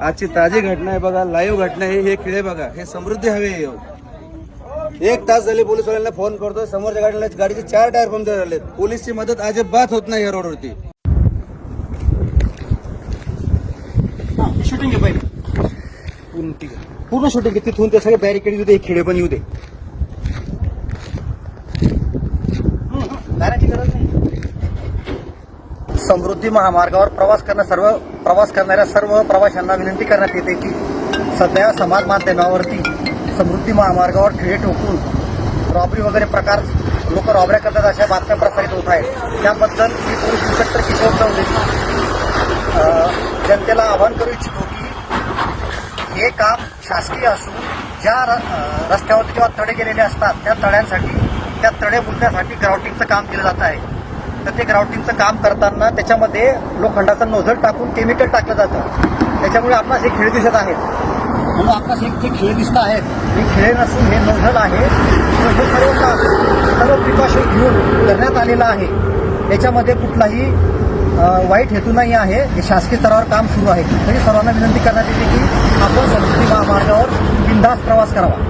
आजची ताजी घटना आहे बघा लाईव्ह घटना आहे हे खिळे बघा हे समृद्धी हवे ह्यो. एक तास झाले पोलीसवाल्यांना फोन करतोय समोरच्या गाडीला गाडीचे चार टायर पंक्चर झाले पोलीसची मदत अजिबात होत नाही या रोडवरती शूटिंग घे पहिले. पूर्ण ठीक आहे. पूर्ण शूटिंग घे तिथून ते सगळे बॅरिकेड येऊ दे खेडे पण येऊ दे. गरज नाही. समृद्धी महामार्गावर प्रवास करणं सर्व प्रवास करणाऱ्या सर्व प्रवाशांना विनंती करण्यात येते की सध्या समाज माध्यमावरती समृद्धी महामार्गावर खिळे ठोकून रॉबरी वगैरे प्रकार लोक रॉबऱ्या करतात अशा बातम्या प्रसारित होत आहेत. त्याबद्दल मी पोलीस इन्स्पेक्टर किशोर चौधरी जनतेला आवाहन करू इच्छितो की हे काम शासकीय असून ज्या र- रस्त्यावरती किंवा तडे गेलेले असतात त्या तड्यांसाठी त्या तडे बुजण्यासाठी ग्राउटिंगचं काम केलं जात आहे. तर ते ग्राउटिंगचं काम करताना त्याच्यामध्ये लोखंडाचं नोझल टाकून केमिकल टाकलं जातं. त्याच्यामुळे आपणास हे खेळ दिसत आहेत. म्हणून आपणास एक जे खेळ दिसत आहेत हे खेळ नसून हे नोझल आहे. हे सर्व काम सर्व प्रिकॉशन घेऊन करण्यात आलेलं आहे. याच्यामध्ये कुठलाही वाईट हेतू नाही आहे. हे शासकीय स्तरावर काम सुरू आहे. तरी सर्वांना विनंती करण्यात येते की आपण संस्कृती महामार्गावर बिंदास प्रवास करावा.